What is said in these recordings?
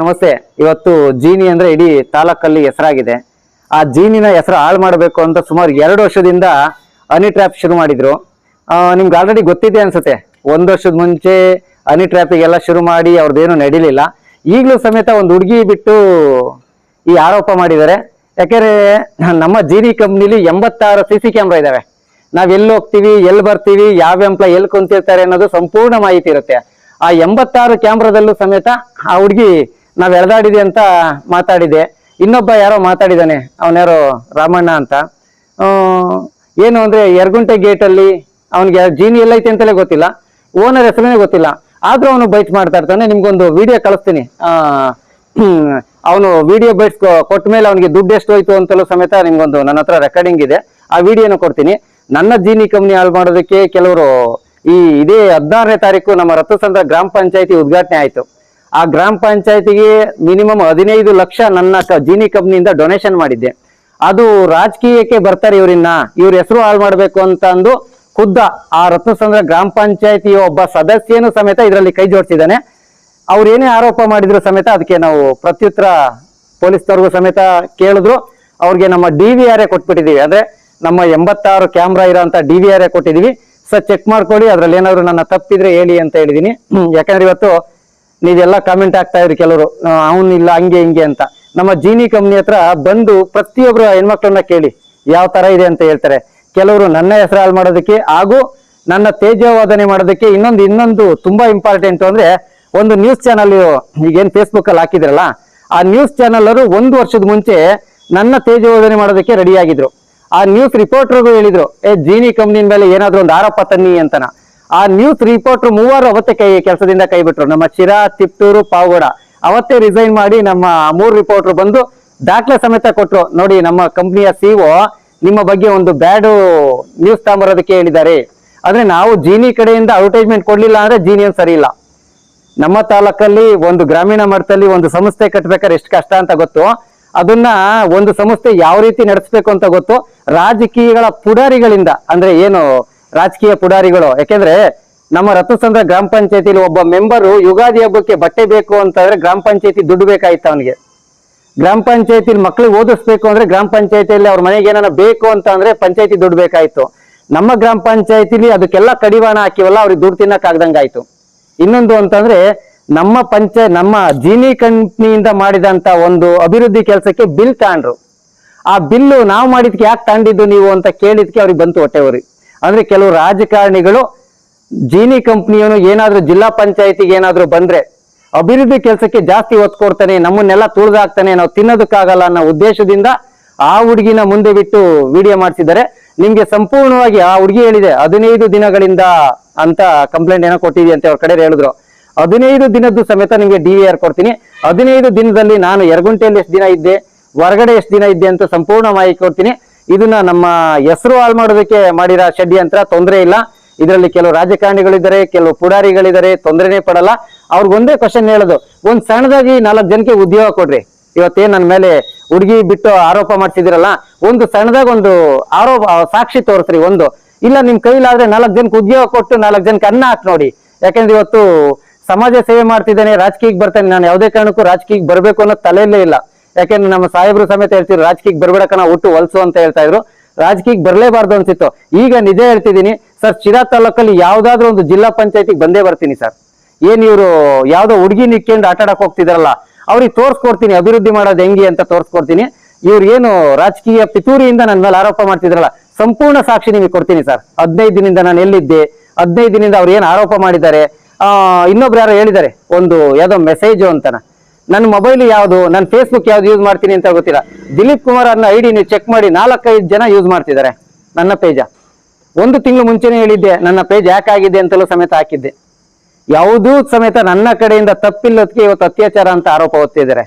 ನಮಸ್ತೆ. ಇವತ್ತು ಜೀನಿ ಅಂದ್ರೆ ಇಡೀ ತಾಲೂಕಲ್ಲಿ ಹೆಸರಾಗಿದೆ. ಆ ಜೀನಿನ ಹೆಸರು ಹಾಳು ಮಾಡಬೇಕು ಅಂತ ಸುಮಾರು ಎರಡು ವರ್ಷದಿಂದ ಹನಿ ಟ್ರ್ಯಾಪ್ ಶುರು ಮಾಡಿದ್ರು. ನಿಮ್ಗೆ ಆಲ್ರೆಡಿ ಗೊತ್ತಿದೆ ಅನ್ಸುತ್ತೆ. ಒಂದು ವರ್ಷದ ಮುಂಚೆ ಹನಿ ಟ್ರ್ಯಾಪಿಗೆಲ್ಲ ಶುರು ಮಾಡಿ ಅವ್ರದ್ದೇನು ನಡೀಲಿಲ್ಲ. ಈಗಲೂ ಸಮೇತ ಒಂದು ಹುಡುಗಿ ಬಿಟ್ಟು ಈ ಆರೋಪ ಮಾಡಿದ್ದಾರೆ. ಯಾಕೆಂದ್ರೆ ನಮ್ಮ ಜೀನಿ ಕಂಪ್ನಿಲಿ ಎಂಬತ್ತಾರು ಸಿ ಸಿ ಕ್ಯಾಮ್ರಾ ಇದಾವೆ. ನಾವ್ ಎಲ್ಲಿ ಹೋಗ್ತೀವಿ, ಎಲ್ಲಿ ಬರ್ತೀವಿ, ಯಾವ ಎಂಪ್ಲಾಯ್ ಎಲ್ಲಿ ಕುಂತಿರ್ತಾರೆ ಅನ್ನೋದು ಸಂಪೂರ್ಣ ಮಾಹಿತಿ ಇರುತ್ತೆ. ಆ ಎಂಬತ್ತಾರು ಕ್ಯಾಮ್ರಾದಲ್ಲೂ ಸಮೇತ ಆ ಹುಡುಗಿ ನಾವ್ ಎಳ್ದಾಡಿದೆ ಅಂತ ಮಾತಾಡಿದೆ ಇನ್ನೊಬ್ಬ ಯಾರೋ ಮಾತಾಡಿದಾನೆ, ಅವನ್ಯಾರೋ ರಾಮಣ್ಣ ಅಂತ. ಏನು ಅಂದ್ರೆ ಯರ್ಗುಂಟೆ ಗೇಟ್ ಅಲ್ಲಿ ಅವನಿಗೆ ಜೀನಿ ಎಲ್ಲೈತೆ ಅಂತಲೇ ಗೊತ್ತಿಲ್ಲ. ಓನರ್ ಹೆಸರೇ ಗೊತ್ತಿಲ್ಲ. ಆದ್ರೂ ಅವನು ಬೈಟ್ ಮಾಡ್ತಾ ಇರ್ತಾನೆ, ನಿಮ್ಗೊಂದು ವಿಡಿಯೋ ಕಳಿಸ್ತೀನಿ. ಅವನು ವಿಡಿಯೋ ಬೈಟ್ ಕೊಟ್ಟ ಮೇಲೆ ಅವನಿಗೆ ದುಡ್ಡು ಎಷ್ಟು ಹೋಯ್ತು ಅಂತಲೂ ಸಮೇತ ನಿಮ್ಗೊಂದು ನನ್ನ ಹತ್ರ ರೆಕಾರ್ಡಿಂಗ್ ಇದೆ. ಆ ವಿಡಿಯೋನ ಕೊಡ್ತೀನಿ. ನನ್ನ ಜೀನಿ ಕಂಪ್ನಿ ಹಾಳು ಮಾಡೋದಕ್ಕೆ ಕೆಲವರು ಈ ಇದೇ ಹದಿನಾರನೇ ತಾರೀಕು ನಮ್ಮ ರಥಸಂದ್ರ ಗ್ರಾಮ ಪಂಚಾಯತಿ ಉದ್ಘಾಟನೆ ಆಯ್ತು. ಆ ಗ್ರಾಮ ಪಂಚಾಯತಿಗೆ ಮಿನಿಮಮ್ ಹದಿನೈದು ಲಕ್ಷ ನನ್ನ ಜೀನಿ ಕಂಪ್ನಿಯಿಂದ ಡೊನೇಷನ್ ಮಾಡಿದ್ದೆ. ಅದು ರಾಜಕೀಯಕ್ಕೆ ಬರ್ತಾರೆ ಇವರಿನ್ನ. ಇವ್ರ ಹೆಸರು ಹಾಳು ಮಾಡಬೇಕು ಅಂತ ಅಂದು ಖುದ್ದ ಆ ರತ್ನಸಂದ್ರ ಗ್ರಾಮ ಪಂಚಾಯತಿಯ ಒಬ್ಬ ಸದಸ್ಯನು ಸಮೇತ ಇದರಲ್ಲಿ ಕೈ ಜೋಡಿಸಿದ್ದಾನೆ. ಅವ್ರು ಏನೇ ಆರೋಪ ಮಾಡಿದ್ರು ಸಮೇತ ಅದಕ್ಕೆ ನಾವು ಪ್ರತ್ಯುತ್ತರ ಪೊಲೀಸ್ನವ್ರಿಗೂ ಸಮೇತ ಕೇಳಿದ್ರು. ಅವ್ರಿಗೆ ನಮ್ಮ ಡಿ ವಿ ಆರ್ ಎ ಕೊಟ್ಬಿಟ್ಟಿದೀವಿ. ಅಂದ್ರೆ ನಮ್ಮ ಎಂಬತ್ತಾರು ಕ್ಯಾಮ್ರಾ ಇರೋಂಥ ಡಿ ವಿ ಆರ್ ಎ ಕೊಟ್ಟಿದೀವಿ. ಸರ್ ಚೆಕ್ ಮಾಡ್ಕೊಳ್ಳಿ. ಅದ್ರಲ್ಲಿ ಏನಾದ್ರು ನನ್ನ ತಪ್ಪಿದ್ರೆ ಹೇಳಿ ಅಂತ ಹೇಳಿದೀನಿ. ಯಾಕಂದ್ರೆ ಇವತ್ತು ನೀವೆಲ್ಲ ಕಾಮೆಂಟ್ ಆಗ್ತಾ ಇದ್ರಿ ಕೆಲವರು. ಅವನು ಇಲ್ಲ, ಹಂಗೆ, ಹಿಂಗೆ ಅಂತ. ನಮ್ಮ ಜೀನಿ ಕಂಪ್ನಿ ಹತ್ರ ಬಂದು ಪ್ರತಿಯೊಬ್ರು ಹೆಣ್ಮಕ್ಳನ್ನ ಕೇಳಿ, ಯಾವ ತರ ಇದೆ ಅಂತ ಹೇಳ್ತಾರೆ. ಕೆಲವರು ನನ್ನ ಹೆಸರು ಹಾಳು ಮಾಡೋದಕ್ಕೆ ಹಾಗೂ ನನ್ನ ತೇಜವಾದನೆ ಮಾಡೋದಕ್ಕೆ ಇನ್ನೊಂದು ಇನ್ನೊಂದು ತುಂಬಾ ಇಂಪಾರ್ಟೆಂಟ್ ಅಂದ್ರೆ ಒಂದು ನ್ಯೂಸ್ ಚಾನಲ್ ಈಗೇನು ಫೇಸ್ಬುಕ್ ಅಲ್ಲಿ ಹಾಕಿದ್ರಲ್ಲ, ಆ ನ್ಯೂಸ್ ಚಾನಲ್ ಒಂದು ವರ್ಷದ ಮುಂಚೆ ನನ್ನ ತೇಜವಾದನೆ ಮಾಡೋದಕ್ಕೆ ರೆಡಿ ಆಗಿದ್ರು. ಆ ನ್ಯೂಸ್ ರಿಪೋರ್ಟರ್ಗೂ ಹೇಳಿದ್ರು, ಏ, ಜೀನಿ ಕಂಪ್ನಿ ಮೇಲೆ ಏನಾದ್ರು ಒಂದು ಆರೋಪ ತನ್ನಿ ಅಂತನ. ಆ ನ್ಯೂಸ್ ರಿಪೋರ್ಟರ್ ಮೂವರು ಅವತ್ತೇ ಕೈ ಕೆಲಸದಿಂದ ಕೈ ಬಿಟ್ರು. ನಮ್ಮ ಶಿರಾ, ತಿಪ್ಟೂರು, ಪಾವಗಡ ಅವತ್ತೇ ರಿಸೈನ್ ಮಾಡಿ ನಮ್ಮ ಮೂರು ರಿಪೋರ್ಟರ್ ಬಂದು ದಾಖಲೆ ಸಮೇತ ಕೊಟ್ರು. ನೋಡಿ, ನಮ್ಮ ಕಂಪ್ನಿಯ ಸಿಒ ನಿಮ್ಮ ಬಗ್ಗೆ ಒಂದು ಬ್ಯಾಡ್ ನ್ಯೂಸ್ ತಗೊಂಬರೋದಕ್ಕೆ ಹೇಳಿದ್ದಾರೆ. ಆದ್ರೆ ನಾವು ಜೀನಿ ಕಡೆಯಿಂದ ಅಡ್ವರ್ಟೈಸ್ಮೆಂಟ್ ಕೊಡ್ಲಿಲ್ಲ ಅಂದ್ರೆ ಜೀನಿ ಏನ್ ಸರಿ ಇಲ್ಲ. ನಮ್ಮ ತಾಲೂಕಲ್ಲಿ ಒಂದು ಗ್ರಾಮೀಣ ಮಟ್ಟದಲ್ಲಿ ಒಂದು ಸಂಸ್ಥೆ ಕಟ್ಬೇಕಾದ್ರೆ ಎಷ್ಟು ಕಷ್ಟ ಅಂತ ಗೊತ್ತು. ಅದನ್ನ ಒಂದು ಸಂಸ್ಥೆ ಯಾವ ರೀತಿ ನಡೆಸಬೇಕು ಅಂತ ಗೊತ್ತು. ರಾಜಕೀಯಗಳ ಪುಡಾರಿಗಳಿಂದ, ಅಂದ್ರೆ ಏನು ರಾಜಕೀಯ ಪುಡಾರಿಗಳು. ಯಾಕೆಂದ್ರೆ ನಮ್ಮ ರತ್ನಸಂದ್ರ ಗ್ರಾಮ ಪಂಚಾಯತಿಲಿ ಒಬ್ಬ ಮೆಂಬರು ಯುಗಾದಿ ಹಬ್ಬಕ್ಕೆ ಬಟ್ಟೆ ಬೇಕು ಅಂತಂದ್ರೆ ಗ್ರಾಮ ಪಂಚಾಯತಿ ದುಡ್ಡು ಬೇಕಾಯ್ತು ಅವನಿಗೆ. ಗ್ರಾಮ ಪಂಚಾಯತಿಲಿ ಮಕ್ಳಿಗೆ ಓದಿಸ್ಬೇಕು ಅಂದ್ರೆ ಗ್ರಾಮ ಪಂಚಾಯತಿಯಲ್ಲಿ ಅವ್ರ ಮನೆಗೆ ಏನಾರ ಬೇಕು ಅಂತ ಅಂದ್ರೆ ಪಂಚಾಯತಿ ದುಡ್ಡು ಬೇಕಾಯ್ತು. ನಮ್ಮ ಗ್ರಾಮ ಪಂಚಾಯತಿಲಿ ಅದಕ್ಕೆಲ್ಲ ಕಡಿವಾಣ ಹಾಕಿವಲ್ಲ, ಅವ್ರಿಗೆ ದುಡ್ಡು ತಿನ್ನಕ್ ಆಗ್ದಂಗಾಯ್ತು. ಇನ್ನೊಂದು ಅಂತಂದ್ರೆ ನಮ್ಮ ಪಂಚ, ನಮ್ಮ ಜೀನಿ ಕಂಪ್ನಿಯಿಂದ ಮಾಡಿದಂತ ಒಂದು ಅಭಿವೃದ್ಧಿ ಕೆಲಸಕ್ಕೆ ಬಿಲ್ ತಗೊಂಡ್ರು ಆ ಬಿಲ್ಲು ನಾವು ಮಾಡಿದ್ಕೆ ಯಾಕೆ ತಗೊಂಡಿದ್ದು ನೀವು ಅಂತ ಕೇಳಿದ್ಕೆ ಅವ್ರಿಗೆ ಬಂತು ಹೊಟ್ಟೆವ್ರಿ ಅಂದ್ರೆ ಕೆಲವು ರಾಜಕಾರಣಿಗಳು ಜೀನಿ ಕಂಪ್ನಿಯವನು ಏನಾದ್ರೂ ಜಿಲ್ಲಾ ಪಂಚಾಯತಿಗೆ ಏನಾದ್ರೂ ಬಂದ್ರೆ ಅಭಿವೃದ್ಧಿ ಕೆಲಸಕ್ಕೆ ಜಾಸ್ತಿ ಒತ್ತು ಕೊಡ್ತಾನೆ, ನಮ್ಮನ್ನೆಲ್ಲ ತುಳಿದಾಕ್ತಾನೆ, ನಾವು ತಿನ್ನೋದಕ್ಕಾಗಲ್ಲ ಅನ್ನೋ ಉದ್ದೇಶದಿಂದ ಆ ಹುಡುಗಿನ ಮುಂದೆ ಬಿಟ್ಟು ವಿಡಿಯೋ ಮಾಡ್ತಿದ್ದಾರೆ ನಿಮ್ಗೆ ಸಂಪೂರ್ಣವಾಗಿ ಆ ಹುಡುಗಿ ಹೇಳಿದೆ, ಹದಿನೈದು ದಿನಗಳಿಂದ ಅಂತ ಕಂಪ್ಲೇಂಟ್ ಏನೋ ಕೊಟ್ಟಿದೆ ಅಂತ ಅವ್ರ ಕಡೆ ಹೇಳಿದ್ರು. ಹದಿನೈದು ದಿನದ್ದು ಸಮೇತ ನಿಮ್ಗೆ ಡಿ ಆರ್ ಕೊಡ್ತೀನಿ. ಹದಿನೈದು ದಿನದಲ್ಲಿ ನಾನು ಎರಗುಂಟೆಯಲ್ಲಿ ಎಷ್ಟು ದಿನ ಇದ್ದೆ, ಹೊರಗಡೆ ಎಷ್ಟು ದಿನ ಇದ್ದೆ ಅಂತ ಸಂಪೂರ್ಣ ಮಾಹಿತಿ ಕೊಡ್ತೀನಿ. ಇದನ್ನ ನಮ್ಮ ಹೆಸರು ಹಾಳು ಮಾಡೋದಕ್ಕೆ ಮಾಡಿರೋ ಷಡ್ಯಂತ್ರ ತೊಂದರೆ ಇಲ್ಲ. ಇದರಲ್ಲಿ ಕೆಲವು ರಾಜಕಾರಣಿಗಳಿದ್ದಾರೆ, ಕೆಲವು ಪುಡಾರಿಗಳಿದ್ದಾರೆ, ತೊಂದರೆನೇ ಪಡಲ್ಲ. ಅವ್ರಿಗೊಂದೇ ಕ್ವಶನ್ ಹೇಳೋದು, ಒಂದ್ ಸಣ್ಣದಾಗಿ ನಾಲ್ಕು ಜನಕ್ಕೆ ಉದ್ಯೋಗ ಕೊಡ್ರಿ. ಇವತ್ತೇನ್ ನನ್ನ ಮೇಲೆ ಹುಡುಗಿ ಬಿಟ್ಟು ಆರೋಪ ಮಾಡ್ತಿದಿರಲ್ಲ ಒಂದು ಸಣ್ಣದಾಗ ಒಂದು ಆರೋಪ, ಸಾಕ್ಷಿ ತೋರಿಸ್ರಿ ಒಂದು. ಇಲ್ಲ, ನಿಮ್ ಕೈಲಾದ್ರೆ ನಾಲ್ಕು ಜನಕ್ಕೆ ಉದ್ಯೋಗ ಕೊಟ್ಟು ನಾಲ್ಕು ಜನಕ್ಕೆ ಅನ್ನ ಹಾಕಿ ನೋಡಿ. ಯಾಕಂದ್ರೆ ಇವತ್ತು ಸಮಾಜ ಸೇವೆ ಮಾಡ್ತಿದ್ದೇನೆ, ರಾಜಕೀಯಕ್ಕೆ ಬರ್ತಾನೆ, ನಾನು ಯಾವುದೇ ಕಾರಣಕ್ಕೂ ರಾಜಕೀಯಕ್ಕೆ ಬರಬೇಕು ಅನ್ನೋ ತಲೆಯಲ್ಲೇ ಇಲ್ಲ. ಯಾಕೆಂದ್ರೆ ನಮ್ಮ ಸಾಹೇಬ್ರು ಸಮೇತ ಹೇಳ್ತಿದ್ರು, ರಾಜಕೀಯಕ್ಕೆ ಬರ್ಬೇಡಕ್ಕ ಹುಟ್ಟು ಹೊಲಸು ಅಂತ ಹೇಳ್ತಾ ಇದ್ರು. ರಾಜಕೀಯಕ್ಕೆ ಬರಲೇಬಾರ್ದು ಅನ್ಸಿತ್ತು. ಈಗ ನಿಜ ಹೇಳ್ತಿದ್ದೀನಿ. ಸರ್ ಶಿರಾ ತಾಲೂಕಲ್ಲಿ ಯಾವ್ದಾದ್ರು ಒಂದು ಜಿಲ್ಲಾ ಪಂಚಾಯತಿಗೆ ಬಂದೇ ಬರ್ತೀನಿ ಸರ್. ಏನ್ ಇವರು ಯಾವ್ದೋ ಹುಡುಗಿ ನಿಕ್ಕೊಂಡು ಆಟ ಆಡಕ್ ಹೋಗ್ತಿದಾರಲ್ಲ, ಅವ್ರಿಗೆ ತೋರ್ಸ್ಕೊಡ್ತೀನಿ, ಅಭಿವೃದ್ಧಿ ಮಾಡೋದು ಹೆಂಗೆ ಅಂತ ತೋರ್ಸ್ಕೊಡ್ತೀನಿ. ಇವ್ರು ಏನು ರಾಜಕೀಯ ಪಿತೂರಿಯಿಂದ ನನ್ನ ಮೇಲೆ ಆರೋಪ ಮಾಡ್ತಿದ್ರಲ್ಲ, ಸಂಪೂರ್ಣ ಸಾಕ್ಷಿ ನಿಮಗೆ ಕೊಡ್ತೀನಿ ಸರ್. ಹದಿನೈದು ದಿನದಿಂದ ನಾನು ಎಲ್ಲಿದ್ದೆ, ಹದಿನೈದು ದಿನದಿಂದ ಅವ್ರು ಏನು ಆರೋಪ ಮಾಡಿದ್ದಾರೆ ಇನ್ನೊಬ್ರು ಯಾರೋ ಹೇಳಿದ್ದಾರೆ, ಒಂದು ಯಾವುದೋ ಮೆಸೇಜು ಅಂತನ ನನ್ನ ಮೊಬೈಲ್ ಯಾವುದು, ನನ್ನ ಫೇಸ್ಬುಕ್ ಯಾವ್ದು ಯೂಸ್ ಮಾಡ್ತೀನಿ ಅಂತ ಗೊತ್ತಿಲ್ಲ. ದಿಲೀಪ್ ಕುಮಾರ್ ಅನ್ನೋ ಐಡಿ ನೀವು ಚೆಕ್ ಮಾಡಿ ನಾಲ್ಕೈದು ಜನ ಯೂಸ್ ಮಾಡ್ತಿದ್ದಾರೆ ನನ್ನ ಪೇಜ ಒಂದು ತಿಂಗಳು ಮುಂಚೆನೇ ಹೇಳಿದ್ದೆ, ನನ್ನ ಪೇಜ್ ಯಾಕಾಗಿದೆ ಅಂತಲೂ ಸಮೇತ ಹಾಕಿದ್ದೆ. ಯಾವುದೂ ಸಮೇತ ನನ್ನ ಕಡೆಯಿಂದ ತಪ್ಪಿಲ್ಲದಕ್ಕೆ ಇವತ್ತು ಅತ್ಯಾಚಾರ ಅಂತ ಆರೋಪ ಹೊತ್ತಿದ್ದಾರೆ.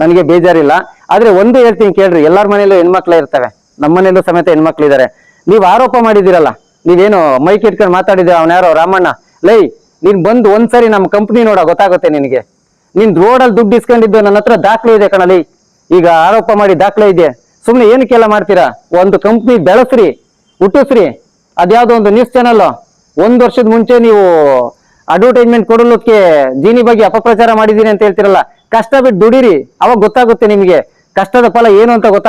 ನನಗೆ ಬೇಜಾರಿಲ್ಲ. ಆದ್ರೆ ಒಂದು ಹೇಳ್ತೀನಿ ಕೇಳ್ರಿ, ಎಲ್ಲಾರ ಮನೇಲೂ ಹೆಣ್ಮಕ್ಳು ಇರ್ತವೆ ನಮ್ಮ ಮನೆಯಲ್ಲೂ ಸಮೇತ ಹೆಣ್ಮಕ್ಳಿದ್ದಾರೆ. ನೀವು ಆರೋಪ ಮಾಡಿದಿರಲ್ಲ ನೀವೇನು ಮೈಕ್ ಇಟ್ಕೊಂಡು ಮಾತಾಡಿದ್ರೆ ಅವನ ಯಾರೋ, ರಾಮಣ್ಣ. ಲೈ, ನೀನ್ ಬಂದು ಒಂದ್ಸರಿ ನಮ್ಮ ಕಂಪ್ನಿ ನೋಡ, ಗೊತ್ತಾಗುತ್ತೆ ನಿನಗೆ. ನೀನ್ ರೋಡಲ್ಲಿ ದುಡ್ಡು ಇಸ್ಕೊಂಡಿದ್ದು, ನನ್ನ ಹತ್ರ ದಾಖಲೆ ಇದೆ ಕಣಲಿ ಈಗ ಆರೋಪ ಮಾಡಿ ದಾಖಲೆ ಇದೆ. ಸುಮ್ನೆ ಏನಕ್ಕೆಲ್ಲ ಮಾಡ್ತೀರಾ? ಒಂದು ಕಂಪ್ನಿ ಬೆಳೆಸ್ರಿ, ಹುಟ್ಟಿಸ್ರಿ. ಅದ್ಯಾವ್ದೋ ಒಂದು ನ್ಯೂಸ್ ಚಾನಲ್ ಒಂದ್ ವರ್ಷದ ಮುಂಚೆ ನೀವು ಅಡ್ವರ್ಟೈಸ್ಮೆಂಟ್ ಕೊಡಲಿಕ್ಕೆ ಜೀನಿ ಬಗ್ಗೆ ಅಪಪ್ರಚಾರ ಮಾಡಿದೀನಿ ಅಂತ ಹೇಳ್ತಿರಲ್ಲ. ಕಷ್ಟ ಬಿಟ್ಟು ದುಡಿರಿ. ಅವಾಗ ಗೊತ್ತಾಗುತ್ತೆ ನಿಮಗೆ. ಕಷ್ಟದ ಫಲ ಏನು ಅಂತ ಗೊತ್ತಾ